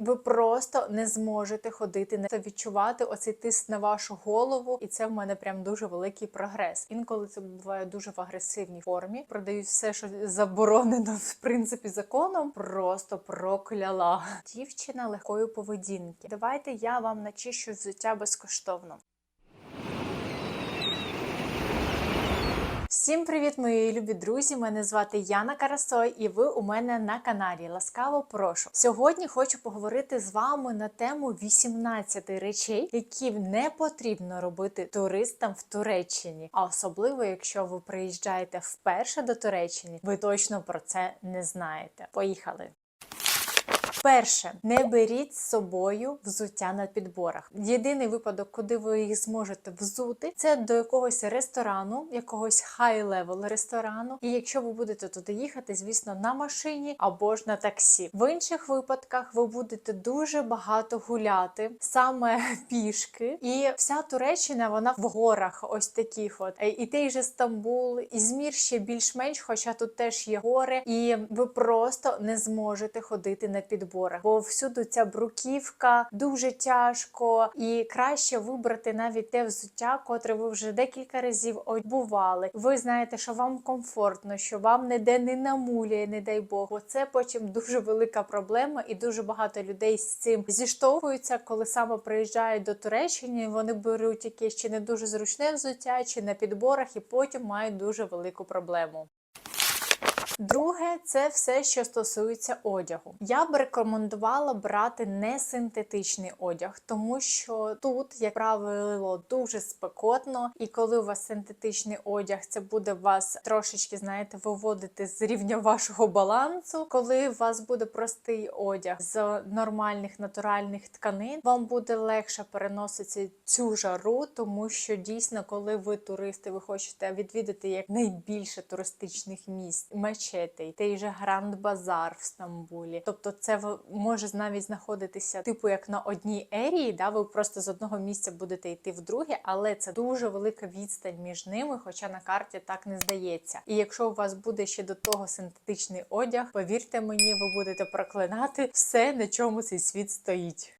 ви просто не зможете ходити, це відчувати оцей тиск на вашу голову, і це в мене прям дуже великий прогрес. Інколи це буває дуже в агресивній формі. Продають все, що заборонено в принципі законом. Просто прокляла дівчина легкої поведінки. Давайте я вам начищу взуття безкоштовно. Всім привіт, мої любі друзі! Мене звати Яна Карасой, і ви у мене на каналі. Ласкаво прошу. Сьогодні хочу поговорити з вами на тему 18 речей, які не потрібно робити туристам в Туреччині. А особливо, якщо ви приїжджаєте вперше до Туреччини, ви точно про це не знаєте. Поїхали! Перше, не беріть з собою взуття на підборах. Єдиний випадок, куди ви їх зможете взути, це до якогось ресторану, якогось хай-левел ресторану. І якщо ви будете туди їхати, звісно, на машині або ж на таксі. В інших випадках ви будете дуже багато гуляти, саме пішки. І вся Туреччина вона в горах, ось таких. От Е, і той же Стамбул, Ізмір ще більш-менш, хоча тут теж є гори, і ви просто не зможете ходити на підборах, бо всюди ця бруківка дуже тяжко, і краще вибрати навіть те взуття, котре ви вже декілька разів одбували. Ви знаєте, що вам комфортно, що вам ніде не намуляє, не дай Бог. Бо це потім дуже велика проблема, і дуже багато людей з цим зіштовхуються, коли саме приїжджають до Туреччини. Вони беруть якесь чи не дуже зручне взуття, чи на підборах, і потім мають дуже велику проблему. Друге, це все, що стосується одягу. Я б рекомендувала брати не синтетичний одяг, тому що тут, як правило, дуже спекотно, і коли у вас синтетичний одяг, це буде вас трошечки, знаєте, виводити з рівня вашого балансу. Коли у вас буде простий одяг з нормальних натуральних тканин, вам буде легше переносити цю жару, тому що дійсно, коли ви туристи, ви хочете відвідати як найбільше туристичних місць, мечетей, той же Гранд Базар в Стамбулі. Тобто, це може навіть знаходитися типу як на одній ерії, да, ви просто з одного місця будете йти в друге, але це дуже велика відстань між ними, хоча на карті так не здається. І якщо у вас буде ще до того синтетичний одяг, повірте мені, ви будете проклинати все, на чому цей світ стоїть.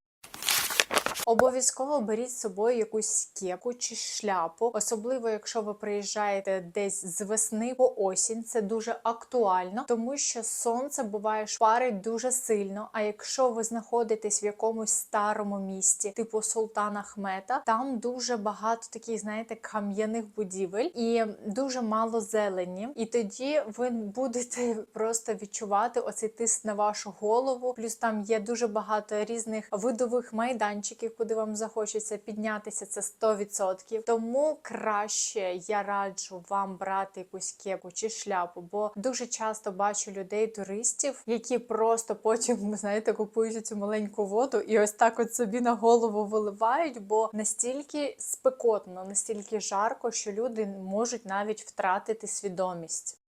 Обов'язково беріть з собою якусь кепку чи шляпу, особливо якщо ви приїжджаєте десь з весни по осінь. Це дуже актуально, тому що сонце буває шпарить дуже сильно. А якщо ви знаходитесь в якомусь старому місті, типу Султана Ахмета, там дуже багато таких, знаєте, кам'яних будівель і дуже мало зелені. І тоді ви будете просто відчувати оцей тиск на вашу голову. Плюс там є дуже багато різних видових майданчиків, куди вам захочеться піднятися. Це 100%. Тому краще я раджу вам брати якусь кепку чи шляпу, бо дуже часто бачу людей, туристів, які просто потім знаєте, купують цю маленьку воду і ось так от собі на голову виливають, бо настільки спекотно, настільки жарко, що люди можуть навіть втратити свідомість.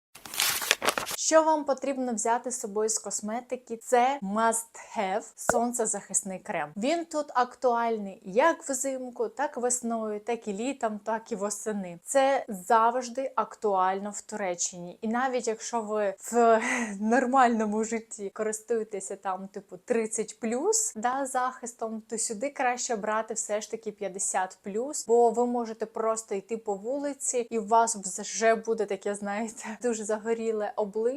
Що вам потрібно взяти з собою з косметики? Це must have сонцезахисний крем. Він тут актуальний як взимку, так весною, так і літом, так і восени. Це завжди актуально в Туреччині. І навіть якщо ви в нормальному житті користуєтеся там, типу 30 да, захистом, то сюди краще брати все ж таки 50 бо ви можете просто йти по вулиці, і у вас вже буде таке, знаєте, дуже загоріле обличчя.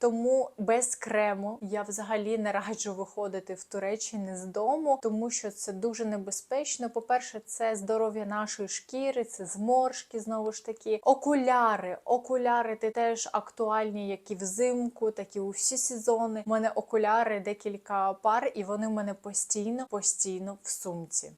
Тому без крему я взагалі не раджу виходити в Туреччині з дому, тому що це дуже небезпечно. По-перше, це здоров'я нашої шкіри, це зморшки, знову ж таки. Окуляри. Окуляри ти теж актуальні як і взимку, так і у всі сезони. У мене окуляри декілька пар, і вони в мене постійно, постійно в сумці.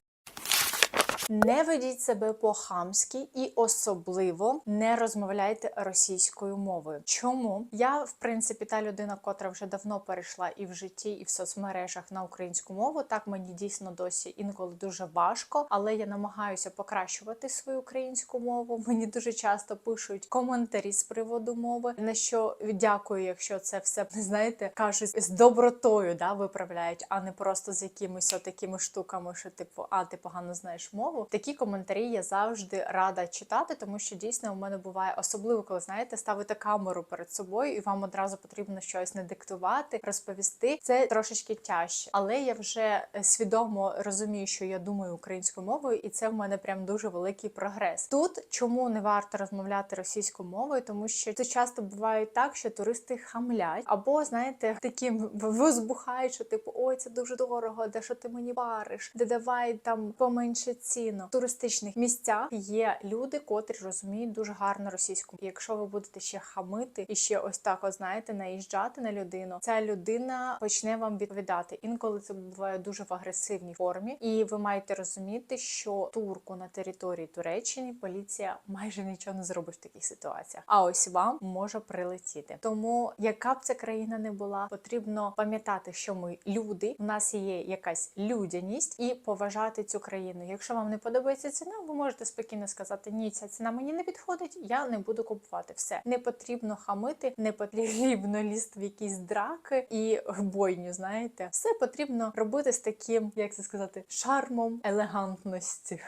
Не ведіть себе по-хамськи і особливо не розмовляйте російською мовою. Чому я, в принципі, та людина, котра вже давно перейшла і в житті, і в соцмережах на українську мову, так мені дійсно досі інколи дуже важко, але я намагаюся покращувати свою українську мову. Мені дуже часто пишуть коментарі з приводу мови. На що дякую, якщо це все знаєте, кажуть з добротою, да виправляють, а не просто з якимись отакими штуками, що типу, а ти погано знаєш мову. Мову. Такі коментарі я завжди рада читати, тому що дійсно у мене буває особливо, коли знаєте, ставите камеру перед собою, і вам одразу потрібно щось не диктувати, розповісти. Це трошечки тяжче, але я вже е, свідомо розумію, що я думаю українською мовою, і це в мене прям дуже великий прогрес. Тут чому не варто розмовляти російською мовою, тому що це часто буває так, що туристи хамлять, або знаєте, таким возбухають, що типу ой, це дуже дорого, де що ти мені париш, де давай там поменше ціну. В туристичних місцях є люди, котрі розуміють дуже гарно російську. І якщо ви будете ще хамити і ще ось так, от знаєте, наїжджати на людину, ця людина почне вам відповідати. Інколи це буває дуже в агресивній формі, і ви маєте розуміти, що турку на території Туреччини поліція майже нічого не зробить в таких ситуаціях. А ось вам може прилетіти. Тому яка б ця країна не була, потрібно пам'ятати, що ми люди. У нас є якась людяність і поважати цю країну. Якщо вам не подобається ціна, ви можете спокійно сказати: ні, ця ціна мені не підходить, я не буду купувати. Все не потрібно хамити, не потрібно лізти в якісь драки і бойню. Знаєте, все потрібно робити з таким, як це сказати, шармом елегантності.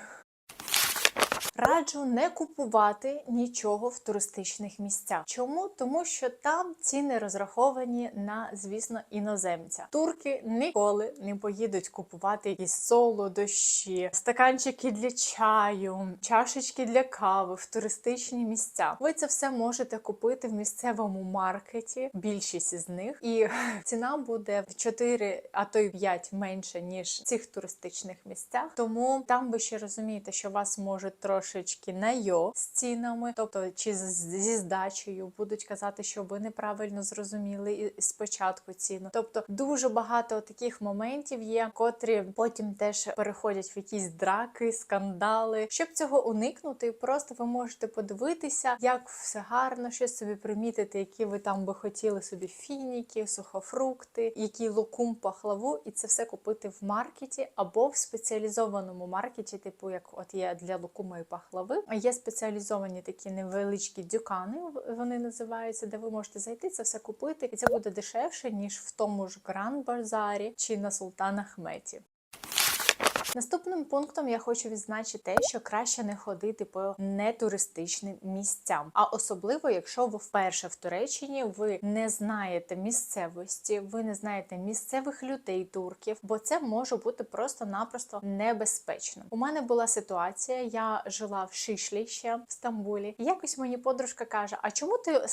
Раджу не купувати нічого в туристичних місцях. Чому? Тому що там ціни розраховані на, звісно, іноземця. Турки ніколи не поїдуть купувати якісь солодощі, стаканчики для чаю, чашечки для кави в туристичні місця. Ви це все можете купити в місцевому маркеті, більшість із них, і ціна буде в 4, а то й 5 менше ніж в цих туристичних місцях. Тому там ви ще розумієте, що вас можуть трошечки на йо з цінами, тобто чи зі здачею будуть казати, що ви неправильно зрозуміли і- спочатку ціну. Тобто дуже багато таких моментів є, котрі потім теж переходять в якісь драки, скандали. Щоб цього уникнути, просто ви можете подивитися, як все гарно, щось собі примітити, які ви там би хотіли собі фініки, сухофрукти, який лукум пахлаву, і це все купити в маркеті або в спеціалізованому маркеті, типу як от є для лукума і пахлави. Є спеціалізовані такі невеличкі дюкани, вони називаються, де ви можете зайти це все купити, і це буде дешевше ніж в тому ж Гранд Базарі чи на Султана Ахметі. Наступним пунктом я хочу відзначити що краще не ходити по нетуристичним місцям, а особливо, якщо ви вперше в Туреччині, ви не знаєте місцевості, ви не знаєте місцевих людей турків, бо це може бути просто-напросто небезпечно. У мене була ситуація, я жила в Шишлі ще в Стамбулі. І якось мені подружка каже: А чому ти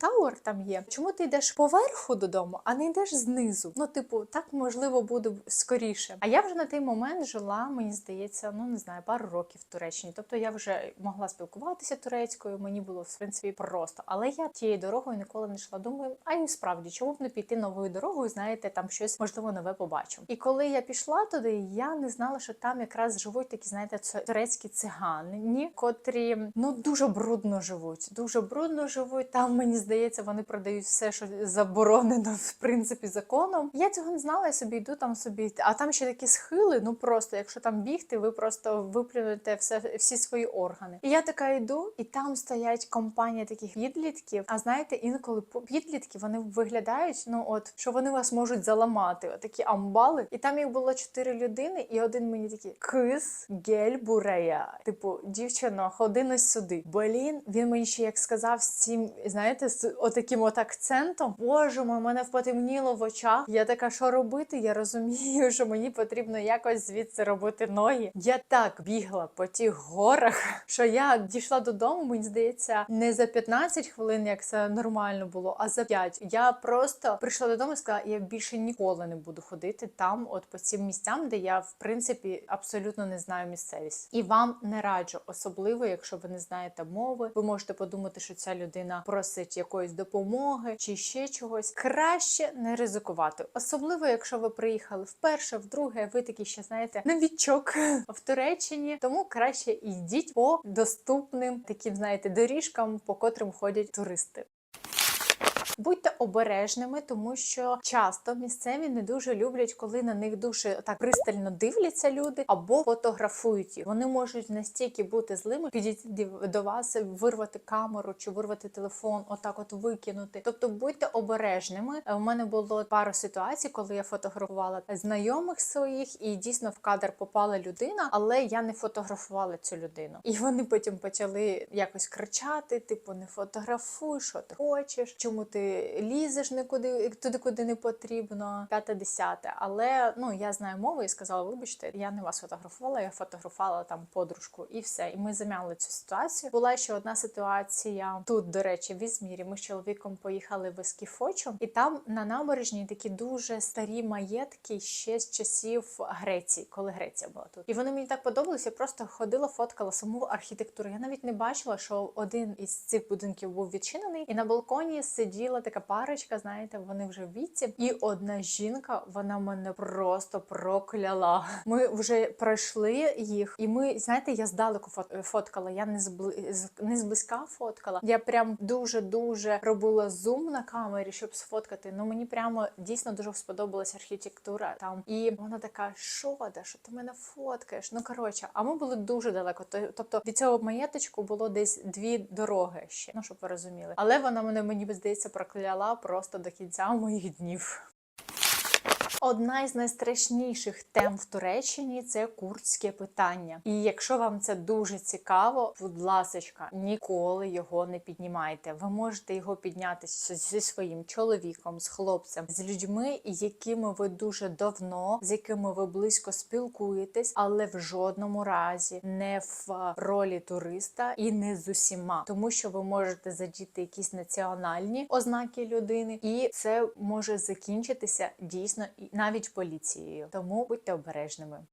Тауер там є? Чому ти йдеш поверху додому, а не йдеш знизу? Ну, типу, так можливо буде скоріше. А я вже на той момент жила, мені здається, ну не знаю, пару років в Туреччині. Тобто я вже могла спілкуватися турецькою, мені було в принципі просто. Але я тією дорогою ніколи не йшла. Думаю, а й справді, чому б не піти новою дорогою? Знаєте, там щось можливо нове побачу. І коли я пішла туди, я не знала, що там якраз живуть такі, знаєте, турецькі цигани, котрі ну дуже брудно живуть. Дуже брудно живуть. Там мені здається, вони продають все, що заборонено в принципі законом. Я цього не знала. Я собі йду там собі, а там ще такі схили. Ну просто якщо там бігти, ви просто виплюнете все всі свої органи. І я така йду, і там стоять компанія таких підлітків. А знаєте, інколи підлітки вони виглядають, ну от що вони вас можуть заламати. Отакі амбали. І там їх було чотири людини, і один мені такий кис гель бурея. Типу, дівчино, ходи на сюди. Блін, він мені ще як сказав з цим, знаєте, з отаким от акцентом. Боже мой, мене впотемніло в очах. Я така, що робити? Я розумію, що мені потрібно якось звідси робити ноги. Я так бігла по тих горах, що я дійшла додому. Мені здається, не за 15 хвилин, як це нормально було, а за 5. Я просто прийшла додому і сказала, я більше ніколи не буду ходити там, от по цим місцям, де я в принципі абсолютно не знаю місцевість. І вам не раджу, особливо, якщо ви не знаєте мови, ви можете подумати, що ця людина просить якоїсь допомоги чи ще чогось. Краще не ризикувати, особливо, якщо ви приїхали вперше, вдруге, ви такі ще знаєте новічок в Туреччині. Тому краще йдіть по доступним таким, знаєте, доріжкам, по котрим ходять туристи. Будьте обережними, тому що часто місцеві не дуже люблять, коли на них дуже так пристально дивляться люди або фотографують їх. Вони можуть настільки бути злими, підійти до вас, вирвати камеру чи вирвати телефон, отак от викинути. Тобто будьте обережними. У мене було пару ситуацій, коли я фотографувала знайомих своїх, і дійсно в кадр попала людина, але я не фотографувала цю людину. І вони потім почали якось кричати: типу, не фотографуй, що ти хочеш, чому ти лізеш нікуди туди, куди не потрібно. П'яте десяте. Але ну я знаю мову і сказала: вибачте, я не вас фотографувала, я фотографувала там подружку, і все. І ми замяли цю ситуацію. Була ще одна ситуація тут, до речі, в Ізмірі. Ми з чоловіком поїхали в Ескіфочу, і там на набережній такі дуже старі маєтки ще з часів Греції, коли Греція була тут. І вони мені так подобалися. Просто ходила, фоткала саму архітектуру. Я навіть не бачила, що один із цих будинків був відчинений, і на балконі сиділа така парочка. Знаєте, вони вже в віці, і одна жінка вона мене просто прокляла. Ми вже пройшли їх, і ми знаєте, я здалеку фоткала. Я не збли... не зблизька фоткала. Я прям дуже дуже робила зум на камері, щоб сфоткати. Ну мені прямо дійсно дуже сподобалася архітектура там. І вона така: що да, що ти мене фоткаєш? Ну коротше, а ми були дуже далеко. Тобто від цього маєточку було десь дві дороги ще. Ну щоб ви розуміли. Але вона мене мені здається прокляла просто до кінця моїх днів. Одна із найстрашніших тем в Туреччині це курдське питання. І якщо вам це дуже цікаво, будь ласочка, ніколи його не піднімайте. Ви можете його підняти зі своїм чоловіком, з хлопцем, з людьми, якими ви дуже давно, з якими ви близько спілкуєтесь, але в жодному разі не в ролі туриста і не з усіма, тому що ви можете задіти якісь національні ознаки людини, і це може закінчитися дійсно і навіть поліцією. Тому будьте обережними.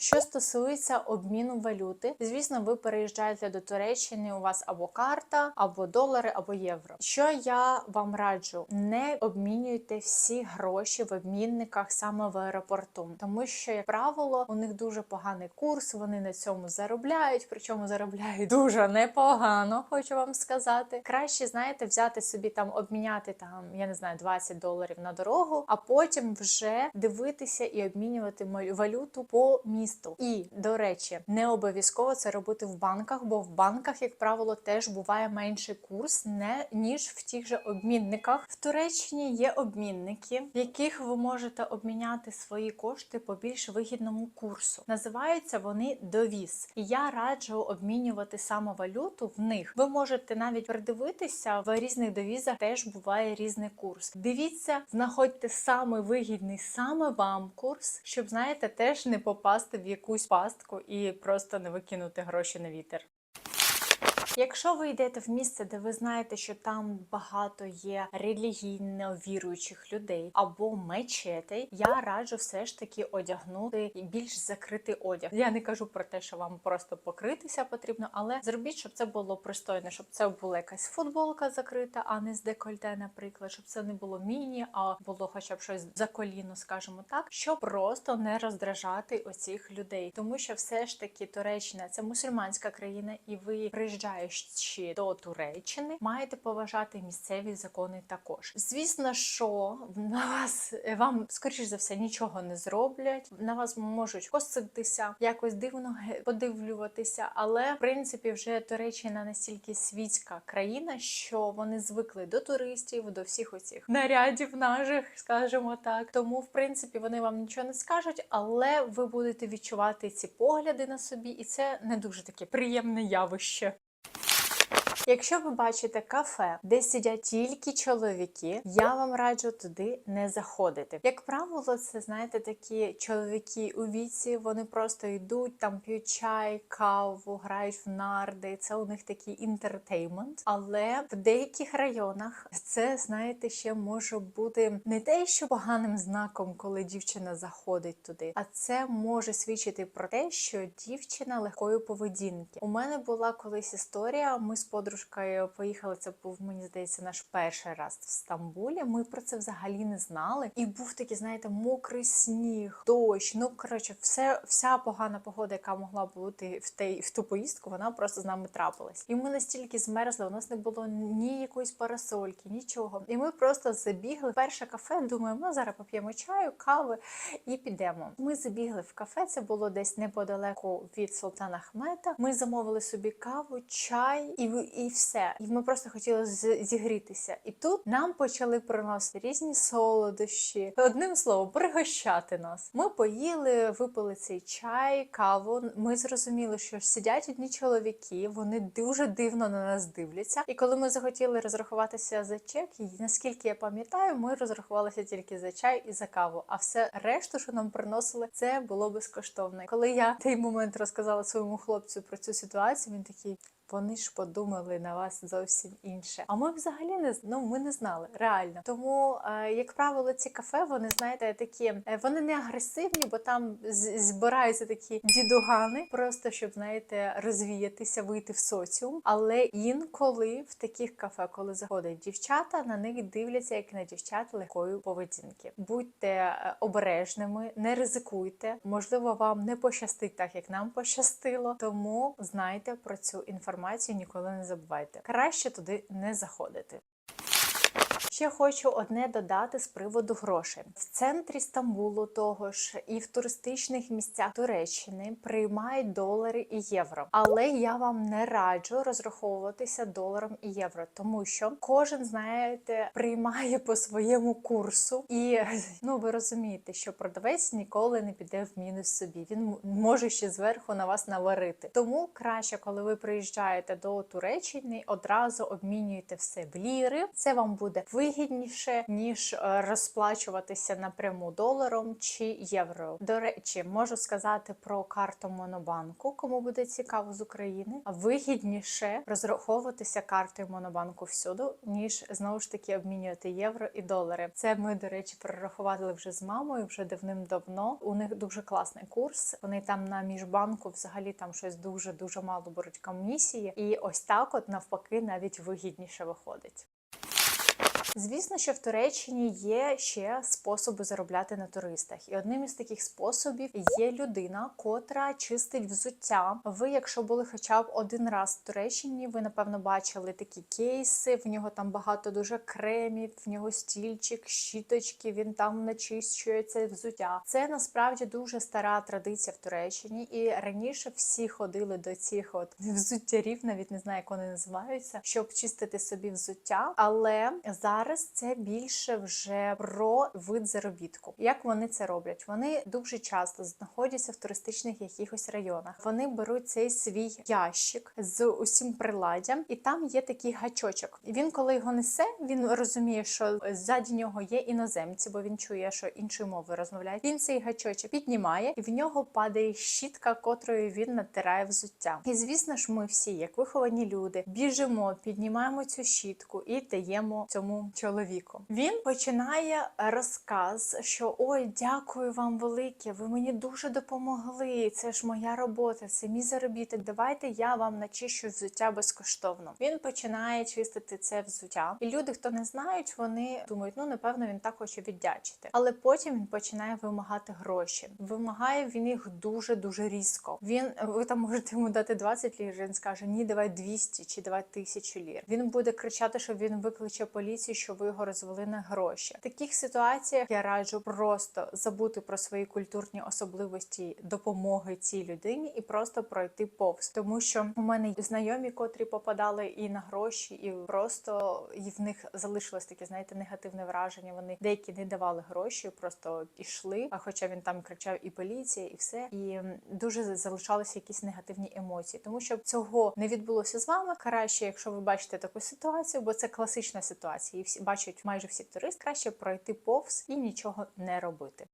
Що стосується обміну валюти, звісно, ви переїжджаєте до Туреччини. У вас або карта, або долари, або євро. Що я вам раджу, не обмінюйте всі гроші в обмінниках саме в аеропорту, тому що, як правило, у них дуже поганий курс. Вони на цьому заробляють, причому заробляють дуже непогано, хочу вам сказати. Краще знаєте, взяти собі там, обміняти там, я не знаю, 20 доларів на дорогу, а потім вже дивитися і обмінювати валюту по місту. І до речі, не обов'язково це робити в банках, бо в банках, як правило, теж буває менший курс, не ніж в тих же обмінниках. В Туреччині є обмінники, в яких ви можете обміняти свої кошти по більш вигідному курсу. Називаються вони довіз. І я раджу обмінювати саме валюту в них. Ви можете навіть придивитися в різних довізах, теж буває різний курс. Дивіться, знаходьте саме вигідний саме вам курс, щоб знаєте, теж не попасти в якусь пастку і просто не викинути гроші на вітер. Якщо ви йдете в місце, де ви знаєте, що там багато є релігійно віруючих людей або мечетей, я раджу все ж таки одягнути більш закритий одяг. Я не кажу про те, що вам просто покритися потрібно, але зробіть, щоб це було пристойно, щоб це була якась футболка закрита, а не з декольте, наприклад, щоб це не було міні, а було хоча б щось за коліно, скажімо так, щоб просто не роздражати оцих людей, тому що все ж таки Туреччина це мусульманська країна, і ви приїжджаючи до Туреччини, маєте поважати місцеві закони також. Звісно, що на вас вам скоріш за все нічого не зроблять. На вас можуть коситися, якось дивно подивлюватися, але в принципі вже Туреччина настільки світська країна, що вони звикли до туристів, до всіх оцих нарядів наших, скажімо так. Тому, в принципі, вони вам нічого не скажуть, але ви будете відчувати ці погляди на собі, і це не дуже таке приємне явище. Якщо ви бачите кафе, де сидять тільки чоловіки, я вам раджу туди не заходити. Як правило, це знаєте такі чоловіки у віці, вони просто йдуть там, п'ють чай, каву, грають в нарди. Це у них такий інтертеймент. Але в деяких районах це знаєте ще може бути не те, що поганим знаком, коли дівчина заходить туди, а це може свідчити про те, що дівчина легкої поведінки. У мене була колись історія. Ми з подружкою подружкою поїхали. Це був мені здається наш перший раз в Стамбулі. Ми про це взагалі не знали. І був такий, знаєте, мокрий сніг, дощ. Ну коротше, все, вся погана погода, яка могла бути в tej, в ту поїздку, вона просто з нами трапилась. І ми настільки змерзли, у нас не було ні якоїсь парасольки, нічого. І ми просто забігли. Перше кафе, думаємо, ну зараз поп'ємо чаю, кави і підемо. Ми забігли в кафе. Це було десь неподалеку від Султана Ахмета. Ми замовили собі каву, чай і, і все. І ми просто хотіли зігрітися. І тут нам почали приносити різні солодощі. Одним словом, пригощати нас. Ми поїли, випили цей чай, каву. Ми зрозуміли, що сидять одні чоловіки, вони дуже дивно на нас дивляться. І коли ми захотіли розрахуватися за чек, і наскільки я пам'ятаю, ми розрахувалися тільки за чай і за каву. А все решту, що нам приносили, це було безкоштовно. Коли я в той момент розказала своєму хлопцю про цю ситуацію, він такий. Вони ж подумали на вас зовсім інше. А ми взагалі не ну, ми не знали реально. Тому, е, як правило, ці кафе, вони знаєте, такі е, вони не агресивні, бо там збираються такі дідугани, просто щоб знаєте, розвіятися, вийти в соціум. Але інколи в таких кафе, коли заходять дівчата, на них дивляться як на дівчат легкої поведінки. Будьте е, обережними, не ризикуйте. Можливо, вам не пощастить так, як нам пощастило. Тому знайте про цю інформацію, ніколи не забувайте. Краще туди не заходити. Ще хочу одне додати з приводу грошей в центрі Стамбулу, того ж і в туристичних місцях Туреччини приймають долари і євро. Але я вам не раджу розраховуватися доларом і євро, тому що кожен знаєте приймає по своєму курсу, і ну ви розумієте, що продавець ніколи не піде в мінус собі. Він може ще зверху на вас наварити. Тому краще, коли ви приїжджаєте до Туреччини, одразу обмінюєте все в ліри. Це вам буде вигідніше ніж е, розплачуватися напряму доларом чи євро. До речі, можу сказати про карту Монобанку, кому буде цікаво з України. Вигідніше розраховуватися картою Монобанку всюди, ніж знову ж таки обмінювати євро і долари. Це ми, до речі, прорахували вже з мамою вже давним-давно. У них дуже класний курс. Вони там на міжбанку взагалі там щось дуже дуже мало беруть комісії, і ось так, от навпаки, навіть вигідніше виходить. Звісно, що в Туреччині є ще способи заробляти на туристах, і одним із таких способів є людина, котра чистить взуття. Ви, якщо були хоча б один раз в Туреччині, ви напевно бачили такі кейси. В нього там багато дуже кремів, в нього стільчик, щіточки. Він там начищує це взуття. Це насправді дуже стара традиція в Туреччині, і раніше всі ходили до цих от взуттярів, навіть не знаю, як вони називаються, щоб чистити собі взуття. Але зараз це більше вже про вид заробітку. Як вони це роблять? Вони дуже часто знаходяться в туристичних якихось районах. Вони беруть цей свій ящик з усім приладдям, і там є такий гачочок. Він, коли його несе, він розуміє, що ззаді нього є іноземці, бо він чує, що іншою мовою розмовляють. Він цей гачочок піднімає, і в нього падає щітка, котрою він натирає взуття. І звісно ж, ми всі, як виховані люди, біжимо, піднімаємо цю щітку і даємо цьому чоловіку. Він починає розказ, що ой, дякую вам велике, ви мені дуже допомогли. Це ж моя робота, це мій заробіток. Давайте я вам начищу взуття безкоштовно. Він починає чистити це взуття, і люди, хто не знають, вони думають, ну напевно він так хоче віддячити. Але потім він починає вимагати гроші. Вимагає він їх дуже дуже різко. Він ви там можете йому дати 20 лір. Він скаже ні, давай 200 чи давай 1000 лір. Він буде кричати, що він викличе поліцію, що ви його розвели на гроші. В таких ситуаціях я раджу просто забути про свої культурні особливості допомоги цій людині і просто пройти повз, тому що у мене знайомі, котрі попадали і на гроші, і просто і в них залишилось таке, знаєте, негативне враження. Вони деякі не давали гроші, просто пішли. А хоча він там кричав і поліція, і все, і дуже залишалися якісь негативні емоції. Тому щоб цього не відбулося з вами, краще, якщо ви бачите таку ситуацію, бо це класична ситуація, всі бачать майже всі туристи, краще пройти повз і нічого не робити.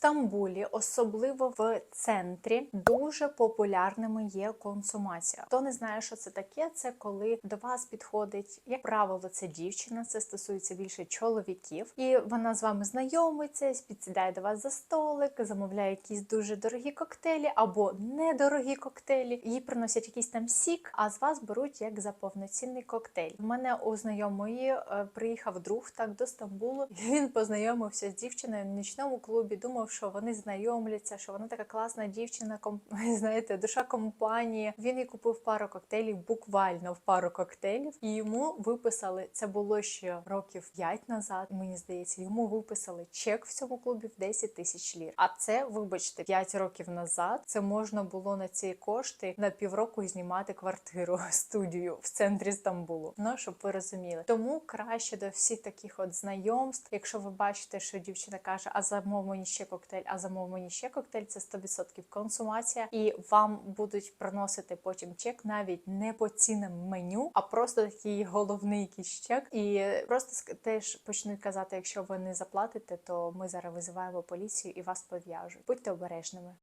Стамбулі, особливо в центрі, дуже популярними є консумація. Хто не знає, що це таке, це коли до вас підходить, як правило, це дівчина, це стосується більше чоловіків, і вона з вами знайомиться, підсідає до вас за столик, замовляє якісь дуже дорогі коктейлі або недорогі коктейлі. Їй приносять якийсь там сік, а з вас беруть як за повноцінний коктейль. У мене у знайомої е, приїхав друг так до Стамбулу. Він познайомився з дівчиною в нічному клубі. Думав, що вони знайомляться, що вона така класна дівчина, ком... знаєте, душа компанії. Він їй купив пару коктейлів, буквально в пару коктейлів, і йому виписали це було ще років 5 назад. Мені здається, йому виписали чек в цьому клубі в 10 тисяч лір. А це, вибачте, 5 років назад. Це можна було на ці кошти на півроку знімати квартиру студію в центрі Стамбулу. Ну щоб ви розуміли, тому краще до всіх таких от знайомств, якщо ви бачите, що дівчина каже, а замов мені ще коктейль, а замов мені ще коктейль, це 100% консумація, і вам будуть приносити потім чек навіть не по цінам меню, а просто такий головний якийсь чек. І просто теж почнуть казати, якщо ви не заплатите, то ми зараз визиваємо поліцію і вас пов'яжуть. Будьте обережними.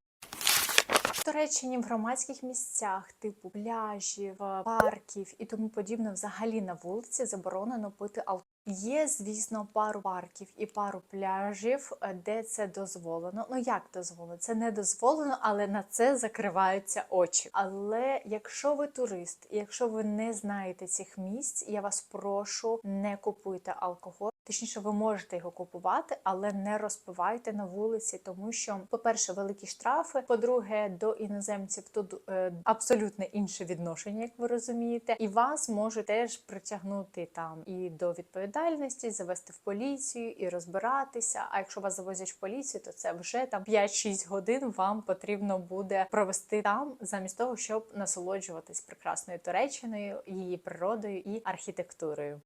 В Туреччині в громадських місцях, типу пляжів, парків і тому подібне, взагалі на вулиці заборонено пити алкоголь. Є, звісно, пару парків і пару пляжів, е, де це дозволено. Ну як дозволено? Це не дозволено, але на це закриваються очі. Але якщо ви турист, і якщо ви не знаєте цих місць, я вас прошу, не купуйте алкоголь. Точніше, ви можете його купувати, але не розпивайте на вулиці, тому що, по-перше, великі штрафи. По-друге, до іноземців тут е, абсолютно інше відношення, як ви розумієте, і вас можуть теж притягнути там і до відповідальності, завести в поліцію і розбиратися. А якщо вас завозять в поліцію, то це вже там 5-6 годин вам потрібно буде провести там, замість того, щоб насолоджуватись прекрасною Туреччиною, її природою і архітектурою.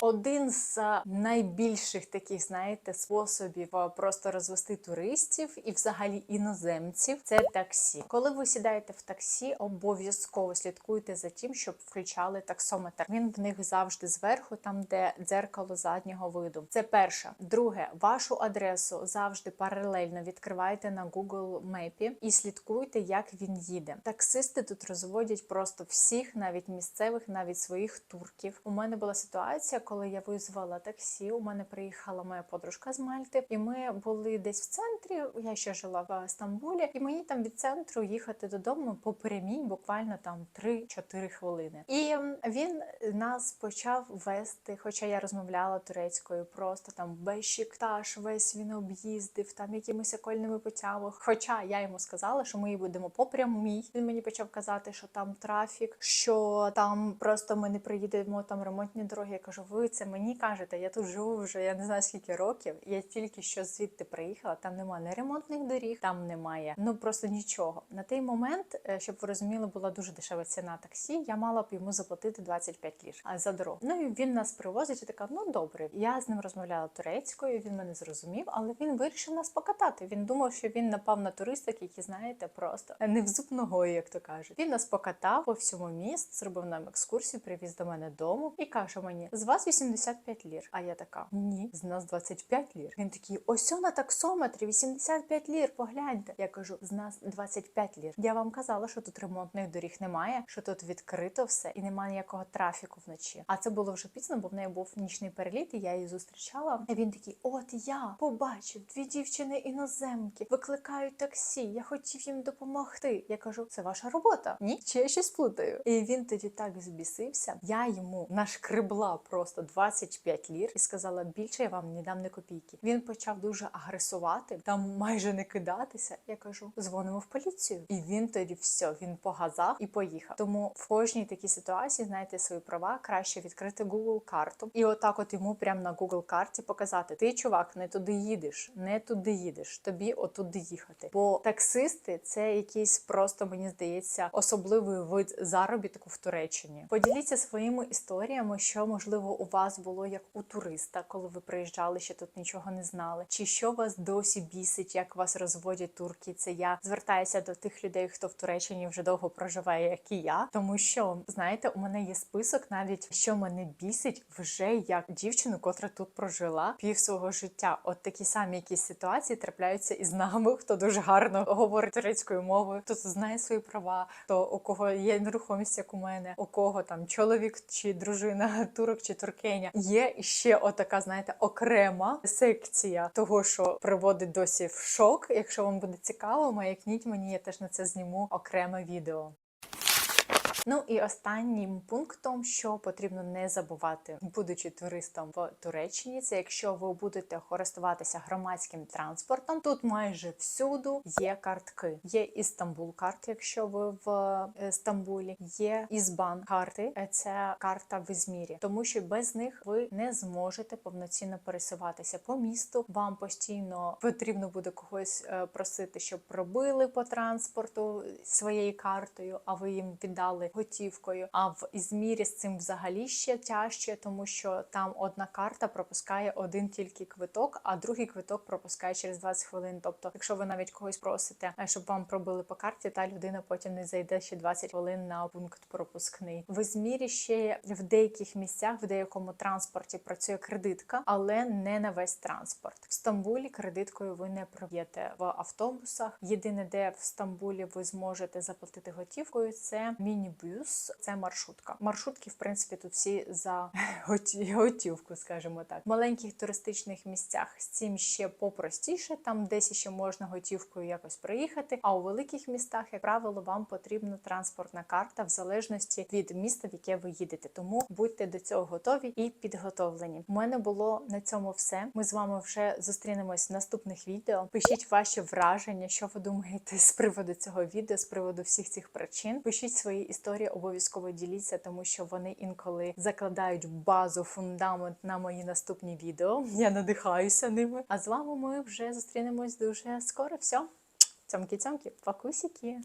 Один з е, найбільших таких, знаєте, способів е, просто розвести туристів і взагалі іноземців це таксі. Коли ви сідаєте в таксі, обов'язково слідкуйте за тим, щоб включали таксометр. Він в них завжди зверху, там де дзеркало заднього виду. Це перше. Друге, вашу адресу завжди паралельно відкривайте на Google Мепі і слідкуйте, як він їде. Таксисти тут розводять просто всіх, навіть місцевих, навіть своїх турків. У мене була ситуація, коли я визвала таксі. У мене приїхала моя подружка з Мальти, і ми були десь в центрі. Я ще жила в Стамбулі, і мені там від центру їхати додому по прямій, буквально там 3-4 хвилини. І він нас почав вести, хоча я розмовляла турецькою, просто там Бешікташ, весь він об'їздив там якимись окольними путями. Хоча я йому сказала, що ми будемо по прямій. Він мені почав казати, що там трафік, що там просто ми не приїдемо там ремонтні дороги. Я кажу, ви це мені кажете? Я тут живу вже я не знаю скільки років. Я тільки що звідти приїхала. Там немає не ремонтних доріг, там немає ну просто нічого. На той момент, е, щоб ви розуміли, була дуже дешева ціна таксі. Я мала б йому заплатити 25 лір а, за дорогу. Ну і він нас привозить і така, ну добре. Я з ним розмовляла турецькою, він мене зрозумів, але він вирішив нас покатати. Він думав, що він напав на туристок, які знаєте, просто не в зуб ногою, як то кажуть. Він нас покатав по всьому місту, зробив нам екскурсію, привіз до мене дому і каже мені: з вас 85 лір. А я така: ні, з нас 25 лір. Він такий, ось на таксометрі 85 лір. Погляньте. Я кажу, з нас 25 лір. Я вам казала, що тут ремонтних доріг немає, що тут відкрито все і немає ніякого трафіку вночі. А це було вже пізно, бо в неї був нічний переліт, і я її зустрічала. І він такий: От я побачив дві дівчини іноземки, викликають таксі. Я хотів їм допомогти. Я кажу, це ваша робота. Ні, чи я щось плутаю? І він тоді так збісився. Я йому нашкребла просто 25 лір і сказала: більше я вам не дам ні копійки. Він почав дуже агресувати, там майже не кидатися. Я кажу, дзвонимо в поліцію. І він тоді все, він погазав і поїхав. Тому в кожній такій ситуації знаєте свої права, краще відкрити Google карту і отак, от йому прямо на Google карті показати: ти, чувак, не туди їдеш, не туди їдеш, тобі отуди їхати. Бо таксисти це якийсь просто мені здається особливий вид заробітку в Туреччині. Поділіться своїми історіями, що можливо у вас було як у туриста, коли ви приїжджали, ще тут нічого не знали, чи що вас досі бісить, як вас розводять турки. Це я звертаюся до тих людей, хто в Туреччині вже довго проживає, як і я. Тому що знаєте, у мене є список, навіть що мене бісить вже як дівчину, котра тут прожила пів свого життя. От такі самі якісь ситуації трапляються із нами, хто дуже гарно говорить турецькою мовою, хто знає свої права, хто у кого є нерухомість, як у мене, у кого там чоловік чи дружина, турок чи туркеня. Є ще отака, знаєте, окрема секція того, що приводить досі в шок. Якщо вам буде цікаво, маякніть мені, я теж на це зніму окреме відео. Ну і останнім пунктом, що потрібно не забувати, будучи туристом в Туреччині, це якщо ви будете користуватися громадським транспортом, тут майже всюду є картки. Є Істамбул карт, якщо ви в е, Стамбулі, є Ізбан карти, е, це карта в Ізмірі, тому що без них ви не зможете повноцінно пересуватися по місту. Вам постійно потрібно буде когось е, просити, щоб пробили по транспорту своєю картою, а ви їм віддали готівкою. А в Ізмірі з цим взагалі ще тяжче, тому що там одна карта пропускає один тільки квиток, а другий квиток пропускає через 20 хвилин. Тобто, якщо ви навіть когось просите, е, щоб вам пробили по карті, та людина потім не зайде ще 20 хвилин на пункт пропускний. В Ізмірі ще в деяких місцях, в деякому транспорті працює кредитка, але не на весь транспорт. В Стамбулі кредиткою ви не проб'єте в автобусах. Єдине, де в Стамбулі ви зможете заплатити готівкою, це мінібус, це маршрутка. Маршрутки, в принципі, тут всі за готівку, скажімо так. В маленьких туристичних місцях з цим ще попростіше, там десь ще можна готівкою якось проїхати. А у великих містах, як правило, вам потрібна транспортна карта в залежності від міста, в яке ви їдете. Тому будьте до цього готові і підготовлені. У мене було на цьому все. Ми з вами вже зустрінемось в наступних відео. Пишіть ваші враження, що ви думаєте з приводу цього відео, з приводу всіх цих причин. Пишіть свої історії, обов'язково діліться, тому що вони інколи закладають базу, фундамент на мої наступні відео. Я надихаюся ними. А з вами ми вже зустрінемось дуже скоро. Все, цьомки-цьомки, пакусики!